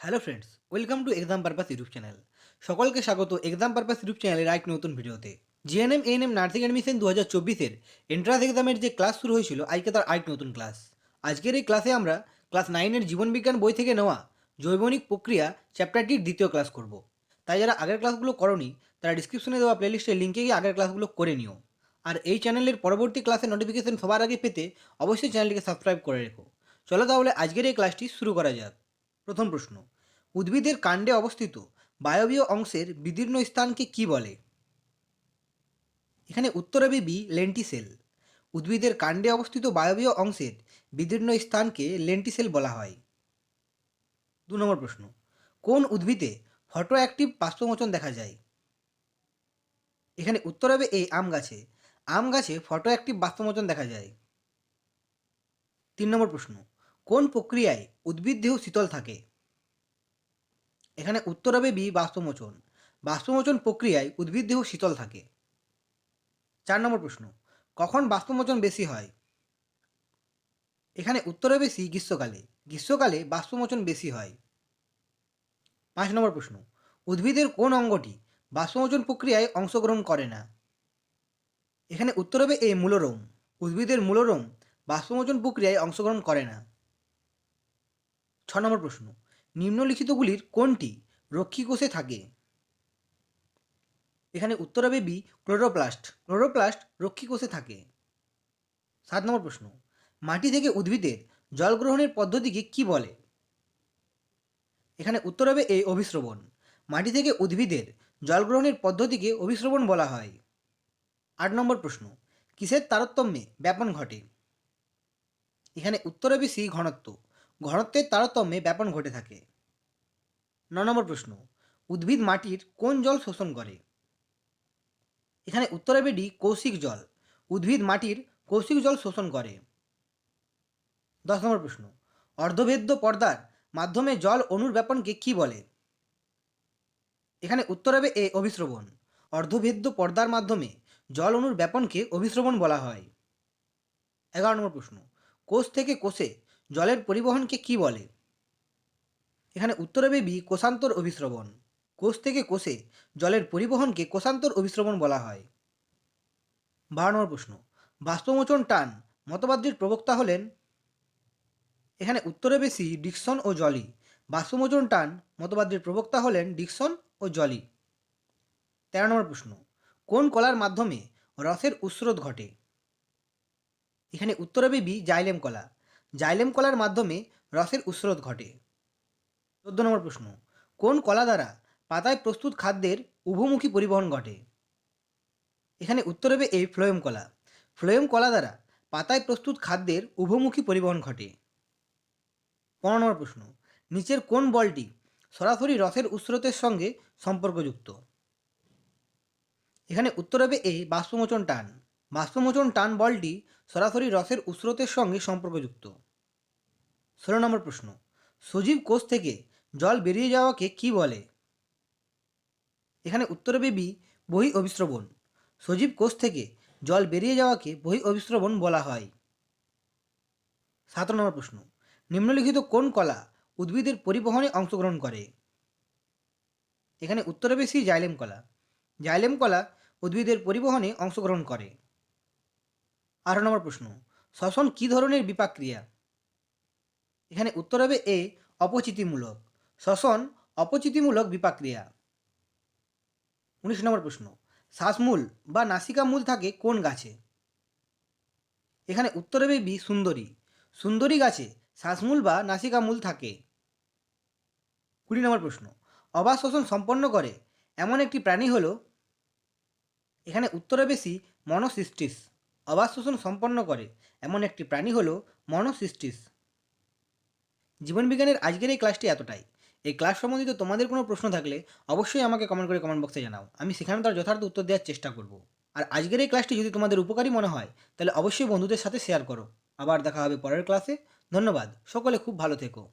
Hello friends welcome to exam purpose YouTube channel সকলকে স্বাগত exam purpose YouTube চ্যানেলের এক নতুন ভিডিওতে। জিএনএম এএনএম নার্সিং অ্যাডমিশন দু হাজার চব্বিশের এন্ট্রান্স এক্সামের যে ক্লাস শুরু হয়েছিল, আজকে তার আরেক নতুন ক্লাস আজকের এই ক্লাসে আমরা ক্লাস নাইনের জীবনবিজ্ঞান বই থেকে নেওয়া জৈবনিক প্রক্রিয়া চ্যাপ্টারটির দ্বিতীয় ক্লাস করব। তাই যারা আগের ক্লাসগুলো করনি, তারা ডিসক্রিপশনে দেওয়া প্লেলিস্টের লিঙ্কে গিয়ে আগের ক্লাসগুলো করে নিও। আর এই চ্যানেলের পরবর্তী ক্লাসের নোটিফিকেশন সবার আগে পেতে অবশ্যই চ্যানেলটিকে সাবস্ক্রাইব করে রেখো। চলো তাহলে আজকের এই ক্লাসটি শুরু করা যাক। প্রথম প্রশ্ন, উদ্ভিদের কাণ্ডে অবস্থিত বায়বীয় অংশের বিদীর্ণ স্থানকে কি বলে? এখানে উত্তর হবে বি, লেন্টিসেল। উদ্ভিদের কাণ্ডে অবস্থিত বায়বীয় অংশের বিদীর্ণ স্থানকে লেন্টিসেল বলা হয়। দু নম্বর প্রশ্ন, কোন উদ্ভিদে ফটো অ্যাক্টিভ বাষ্পমোচন দেখা যায়? এখানে উত্তর হবে এই আম গাছে। আম গাছে ফটো অ্যাক্টিভ বাষ্পমোচন দেখা যায়। তিন নম্বর প্রশ্ন কোন প্রক্রিয়ায় উদ্ভিদ দেহ শীতল থাকে? এখানে উত্তর হবে বি, বাষ্পমোচন। বাষ্পমোচন প্রক্রিয়ায় উদ্ভিদ দেহ শীতল থাকে। চার নম্বর প্রশ্ন, কখন বাষ্পমোচন বেশি হয়? এখানে উত্তর সি, গ্রীষ্মকালে। গ্রীষ্মকালে বাষ্পমোচন বেশি হয়। পাঁচ নম্বর প্রশ্ন, উদ্ভিদের কোন অঙ্গটি বাষ্পমোচন প্রক্রিয়ায় অংশগ্রহণ করে না? এখানে উত্তর হবে এ, মূলরোম। উদ্ভিদের মূলরোম বাষ্পমোচন প্রক্রিয়ায় অংশগ্রহণ করে না। ছ নম্বর প্রশ্ন, নিম্নলিখিতগুলির কোনটি রক্ষী কোষে থাকে? এখানে উত্তর হবে বি, ক্লোরোপ্লাস্ট। ক্লোরোপ্লাস্ট রক্ষী কোষে থাকে। সাত নম্বর প্রশ্ন, মাটি থেকে উদ্ভিদের জল গ্রহণের পদ্ধতিকে কি বলে? এখানে উত্তর হবে এ অভিশ্রবণ মাটি থেকে উদ্ভিদের জল গ্রহণের পদ্ধতিকে অভিশ্রবণ বলা হয়। আট নম্বর প্রশ্ন, কিসের তারতম্যে ব্যাপন ঘটে? এখানে উত্তর হবে সি, ঘনত্ব। ঘনত্বের তারতম্যে ব্যাপন ঘটে থাকে। ন নম্বর প্রশ্ন, উদ্ভিদ মাটির কোন জল শোষণ করে? এখানে উত্তর হবে ডি, কৌশিক জল। উদ্ভিদ মাটির কৌশিক জল শোষণ করে। দশ নম্বর প্রশ্ন অর্ধভেদ্য পর্দার মাধ্যমে জল অণুর ব্যাপনকে কি বলে? এখানে উত্তর হবে এ অভিশ্রবণ অর্ধভেদ্য পর্দার মাধ্যমে জল অণুর ব্যাপনকে অভিশ্রবণ বলা হয়। এগারো নম্বর প্রশ্ন, কোষ থেকে কোষে জলের পরিবহনকে কি বলে? এখানে উত্তর হবে বি কোষান্তর অভিশ্রবণ কোষ থেকে কোষে জলের পরিবহনকে কোষান্তর অভিশ্রবণ বলা হয়। বারো নম্বর প্রশ্ন। বাষ্পমোচন টান মতবাদটির প্রবক্তা হলেন এখানে উত্তরে বেশি ডিকসন ও জলি। বাষ্পমোচন টান মতবাদটির প্রবক্তা হলেন ডিকসন ও জলি। তেরো নম্বর প্রশ্ন। কোন কলার মাধ্যমে রসের উস্রোত ঘটে? এখানে উত্তর হবে বি জাইলেম কলা। জাইলেম কলার মাধ্যমে রসের উস্রোত ঘটে। চোদ্দ নম্বর প্রশ্ন, কোন কলা দ্বারা পাতায় প্রস্তুত খাদ্যের উভমুখী পরিবহন ঘটে? এখানে উত্তর হবে এই ফ্লোয়েম কলা। ফ্লোয়েম কলা দ্বারা পাতায় প্রস্তুত খাদ্যের উভমুখী পরিবহন ঘটে। পনেরো নম্বর প্রশ্ন, নিচের কোন বলটি সরাসরি রসের উস্রোতের সঙ্গে সম্পর্কযুক্ত? এখানে উত্তর হবে এ বাষ্পমোচন টান। বাষ্পমোচন টান বলটি সরাসরি রসের উস্রোতের সঙ্গে সম্পর্কযুক্ত। ষোলো নম্বর প্রশ্ন, সজীব কোষ থেকে জল বেরিয়ে যাওয়াকে কি বলে? এখানে উত্তর হবে বি বহি অভিশ্রবণ সজীব কোষ থেকে জল বেরিয়ে যাওয়াকে বহি অভিশ্রবণ বলা হয়। সাত নম্বর প্রশ্ন, নিম্নলিখিত কোন কলা উদ্ভিদের পরিবহনে অংশগ্রহণ করে? এখানে উত্তর সি জাইলেম কলা। জাইলেম কলা উদ্ভিদের পরিবহনে অংশগ্রহণ করে। আঠারো নম্বর প্রশ্ন, শ্বসন কী ধরনের বিপাক্রিয়া এখানে উত্তর হবে এ, অপচিতিমূলক। শ্বসন, অপচিতিমূলক বিপাক্রিয়া উনিশ নম্বর প্রশ্ন, শ্বাসমূল বা নাসিকা মূল থাকে কোন গাছে? এখানে উত্তর বি, সুন্দরী। সুন্দরী গাছে শ্বাসমূল বা নাসিকা মূল থাকে। কুড়ি নম্বর প্রশ্ন, অবাধ শ্বসন সম্পন্ন করে এমন একটি প্রাণী হল? এখানে উত্তরে বেশি মনোসিস্টিস। অবাধ শোষণ সম্পন্ন করে। এমন একটি প্রাণী হল মনোসিস্টিস। জীবনবিজ্ঞানের আজকের এই ক্লাসটি এতটাই। এই ক্লাস সম্বন্ধিত তোমাদের কোনো প্রশ্ন থাকলে অবশ্যই আমাকে কমেন্ট করে কমেন্ট বক্সে জানাও। আমি সেখানে তার যথার্থ উত্তর দেওয়ার চেষ্টা করব। আর আজকের এই ক্লাসটি যদি তোমাদের উপকারী মনে হয়, তাহলে অবশ্যই বন্ধুদের সাথে শেয়ার করো। আবার দেখা হবে পরের ক্লাসে ধন্যবাদ। সকলে খুব ভালো থেকো।